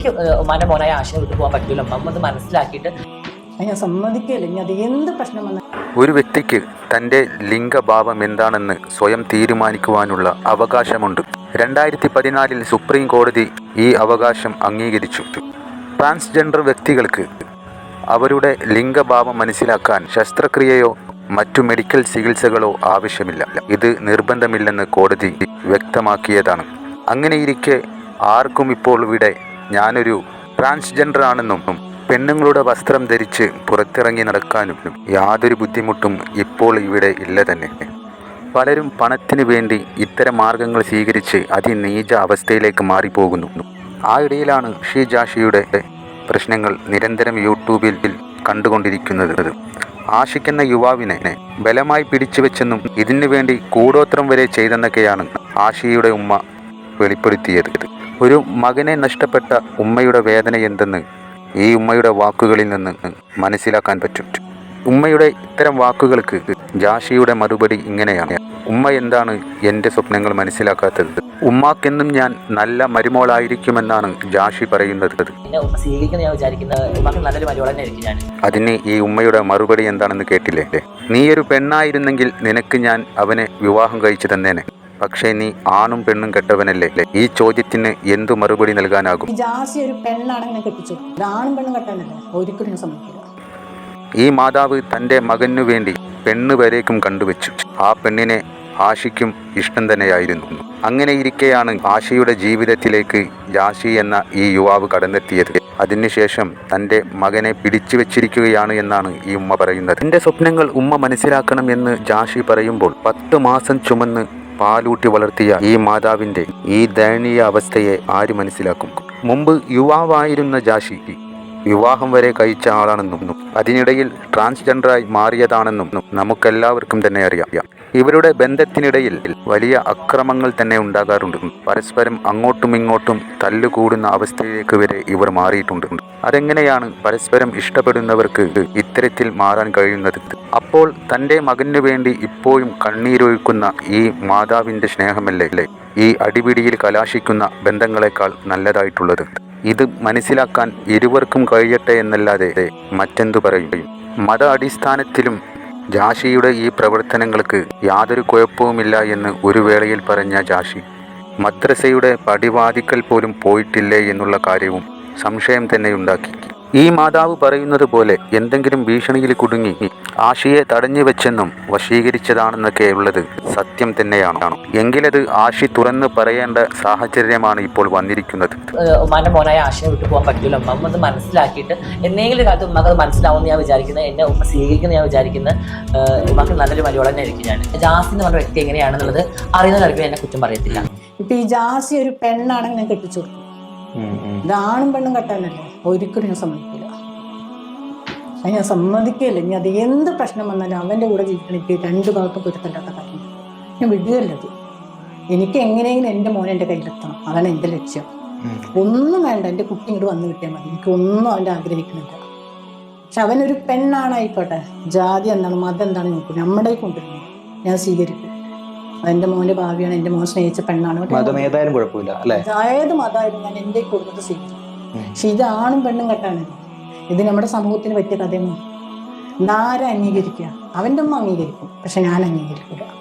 എനിക്ക് ഉമ്മാന്റെ മോനായ ആശയം വിട്ടു പോകാൻ പറ്റില്ല അമ്മ അത് മനസ്സിലാക്കിയിട്ട് ഞാൻ സമ്മതിക്കില്ല? ഇനി അത് എന്ത് പ്രശ്നം വന്നാലും ഒരു വ്യക്തിക്ക് തന്റെ ലിംഗഭാവം എന്താണെന്ന് സ്വയം തീരുമാനിക്കുവാനുള്ള അവകാശമുണ്ട്. രണ്ടായിരത്തി പതിനാലിൽ സുപ്രീം കോടതി ഈ അവകാശം അംഗീകരിച്ചു. ട്രാൻസ്ജെൻഡർ വ്യക്തികൾക്ക് അവരുടെ ലിംഗഭാവം മനസ്സിലാക്കാൻ ശസ്ത്രക്രിയയോ മറ്റു മെഡിക്കൽ ചികിത്സകളോ ആവശ്യമില്ല. ഇത് നിർബന്ധമില്ലെന്ന് കോടതി വ്യക്തമാക്കിയതാണ്. അങ്ങനെയിരിക്കെ ആർക്കും ഇപ്പോൾ ഇവിടെ ഞാനൊരു ട്രാൻസ്ജെൻഡർ ആണെന്നും പെണ്ണുങ്ങളുടെ വസ്ത്രം ധരിച്ച് പുറത്തിറങ്ങി നടക്കാനും യാതൊരു ബുദ്ധിമുട്ടും ഇപ്പോൾ ഇവിടെ ഇല്ല തന്നെ. പലരും പണത്തിനു വേണ്ടി ഇത്തരം മാർഗങ്ങൾ സ്വീകരിച്ച് അതിനീച അവസ്ഥയിലേക്ക് മാറിപ്പോകുന്നു. ആ ഇടയിലാണ് ഷീ ജാഷിയുടെ പ്രശ്നങ്ങൾ നിരന്തരം യൂട്യൂബിൽ കണ്ടുകൊണ്ടിരിക്കുന്നത്. ആശിക്കുന്ന യുവാവിനെ ബലമായി പിടിച്ചു വെച്ചെന്നും ഇതിനു വേണ്ടി കൂടോത്രം വരെ ചെയ്തെന്നൊക്കെയാണ് ആഷിയുടെ ഉമ്മ വെളിപ്പെടുത്തിയത്. ഒരു മകനെ നഷ്ടപ്പെട്ട ഉമ്മയുടെ വേദന എന്തെന്ന് ഈ ഉമ്മയുടെ വാക്കുകളിൽ നിന്ന് മനസ്സിലാക്കാൻ പറ്റും. ഉമ്മയുടെ ഇത്തരം വാക്കുകൾക്ക് ജാഷിയുടെ മറുപടി ഇങ്ങനെയാണ്. ഉമ്മ എന്താണ് എന്റെ സ്വപ്നങ്ങൾ മനസ്സിലാക്കാത്തത്? ഉമ്മാക്കെന്നും ഞാൻ നല്ല മരുമോളായിരിക്കുമെന്നാണ് ജാഷി പറയുന്നത്. അതിന് ഈ ഉമ്മയുടെ മറുപടി എന്താണെന്ന് കേട്ടില്ലേ? നീയൊരു പെണ്ണായിരുന്നെങ്കിൽ നിനക്ക് ഞാൻ അവനെ വിവാഹം കഴിച്ചു തന്നേനെ. പക്ഷേ നീ ആണും പെണ്ണും കെട്ടവനല്ലേ? ഈ ചോദ്യത്തിന് എന്തു മറുപടി നൽകാനാകും? ജാസി ഒരു കെട്ടിച്ചു. ഒരാണും പെണ്ണും ഒരിക്കലും സമ്മതിക്കില്ല. ഈ മാതാവ് തന്റെ മകനു വേണ്ടി പെണ്ണ് വരേക്കും കണ്ടുവച്ചു. ആ പെണ്ണിനെ ആഷിക്കും ഇഷ്ടം തന്നെയായിരുന്നു. അങ്ങനെ ഇരിക്കെയാണ് ആഷിയുടെ ജീവിതത്തിലേക്ക് ജാഷി എന്ന ഈ യുവാവ് കടന്നെത്തിയത്. അതിനുശേഷം തന്റെ മകനെ പിടിച്ചു വെച്ചിരിക്കുകയാണ് എന്നാണ് ഈ ഉമ്മ പറയുന്നത്. എന്റെ സ്വപ്നങ്ങൾ ഉമ്മ മനസ്സിലാക്കണം എന്ന് ജാഷി പറയുമ്പോൾ പത്ത് മാസം ചുമന്ന് പാലൂട്ടി വളർത്തിയ ഈ മാതാവിന്റെ ഈ ദയനീയ അവസ്ഥയെ ആര് മനസ്സിലാക്കും? മുമ്പ് യുവാവായിരുന്ന ജാഷി വിവാഹം വരെ കഴിച്ച ആളാണെന്നും അതിനിടയിൽ ട്രാൻസ്ജെൻഡറായി മാറിയതാണെന്നും നമുക്കെല്ലാവർക്കും തന്നെ അറിയാം. ഇവരുടെ ബന്ധത്തിനിടയിൽ വലിയ അക്രമങ്ങൾ തന്നെ ഉണ്ടാകാറുണ്ട്. പരസ്പരം അങ്ങോട്ടും ഇങ്ങോട്ടും തല്ലുകൂടുന്ന അവസ്ഥയിലേക്ക് വരെ ഇവർ മാറിയിട്ടുണ്ട്. അതെങ്ങനെയാണ് പരസ്പരം ഇഷ്ടപ്പെടുന്നവർക്ക് ഇത്തരത്തിൽ മാറാൻ കഴിയുന്നത്? അപ്പോൾ തന്റെ മകനു വേണ്ടി ഇപ്പോഴും കണ്ണീരൊഴുക്കുന്ന ഈ മാതാവിന്റെ സ്നേഹമല്ലേ? ഈ അടിപിടിയിൽ കലാശിക്കുന്ന ബന്ധങ്ങളെക്കാൾ നല്ലതായിട്ടുള്ളത്. ഇത് മനസ്സിലാക്കാൻ ഇരുവർക്കും കഴിയട്ടെ എന്നല്ലാതെ മറ്റെന്തു പറയും? മത അടിസ്ഥാനത്തിലും ജാഷിയുടെ ഈ പ്രവർത്തനങ്ങൾക്ക് യാതൊരു കുഴപ്പവുമില്ല എന്ന് ഒരു വേളയിൽ പറഞ്ഞ ജാഷി മദ്രസയുടെ പടിവാതിക്കൽ പോലും പോയിട്ടില്ലേ എന്നുള്ള കാര്യവും സംശയം തന്നെയുണ്ടാക്കി ഈ മാതാവ് പറയുന്നത് പോലെ എന്തെങ്കിലും ഭീഷണിയിൽ കുടുങ്ങി ആഷിയെ തടഞ്ഞു വെച്ചെന്നും വശീകരിച്ചതാണെന്നൊക്കെ ഉള്ളത് സത്യം തന്നെയാണ്. എങ്കിലത് ആഷി തുറന്ന് പറയേണ്ട സാഹചര്യമാണ് ഇപ്പോൾ വന്നിരിക്കുന്നത്. ഉമ്മാന്റെ മോനായ ആശയെ വിട്ടു പോകാൻ പറ്റില്ല അമ്മ അത് മനസ്സിലാക്കിയിട്ട് എന്തെങ്കിലും കാലത്ത് ഉമ്മക്ക് അത് മനസ്സിലാവുമെന്ന് ഞാൻ വിചാരിക്കുന്നത് എന്നെ ഉമ്മ സ്വീകരിക്കുന്ന ഞാൻ വിചാരിക്കുന്നത് ഉമ്മക്ക് നല്ലൊരു മലയാളം തന്നെ ആയിരിക്കും ഞാൻ. ജാസ്തി എന്ന് പറഞ്ഞ വ്യക്തി എങ്ങനെയാണെന്നുള്ളത് അറിയുന്ന കാര്യത്തിൽ എന്നെ കുറ്റം പറയത്തില്ല. ഇപ്പൊ ഈ ജാസി ഒരു പെണ്ണാണെങ്കിൽ ഞാൻ കെട്ടിച്ചു കൊടുക്കും. ഇതാണും പെണ്ണും കെട്ടാനല്ലേ? ഒരിക്കലും ഞാൻ സമ്മതിക്കില്ല. അത് ഞാൻ സമ്മതിക്കില്ല ഇനി അത് എന്ത് പ്രശ്നം വന്നാലും അവന്റെ കൂടെ ജീവിക്കണം എനിക്ക് രണ്ട് ഭാഗത്തും പൊരുത്തല്ലാത്ത കാര്യം ഞാൻ വിടുകയല്ലത് എനിക്ക് എങ്ങനെയെങ്കിലും എന്റെ മോനെ എന്റെ കയ്യിലെത്തണം അതാണ് എന്റെ ലക്ഷ്യം. ഒന്നും വേണ്ട. എന്റെ കുട്ടി ഇങ്ങോട്ട് വന്നു കിട്ടിയാൽ മതി. എനിക്ക് ഒന്നും അവന്റെ ആഗ്രഹിക്കുന്നില്ല. പക്ഷെ അവനൊരു പെണ്ണാണായിക്കോട്ടെ ജാതി എന്താണ് മതം എന്താണ് നോക്കും. നമ്മുടെ കൊണ്ടുവരുന്നത് ഞാൻ സ്വീകരിക്കും. അതെന്റെ മോന്റെ ഭാവിയാണ് എന്റെ മോൻ സ്നേഹിച്ച പെണ്ണാണ്. മതം ഏതായാലും കുഴപ്പമില്ല അല്ലേ? ഏത് മതമായാലും ഞാൻ എന്റെ കുടുംബത്തെ സ്വീകരിക്കും പക്ഷെ ഇത് ആണും പെണ്ണും കെട്ടാണ്. ഇത് നമ്മുടെ സമൂഹത്തിന് പറ്റിയ കഥയൊന്നും നാര അംഗീകരിക്കുക? അവന്റെ അമ്മ അംഗീകരിക്കും. പക്ഷെ ഞാൻ അംഗീകരിക്കില്ല.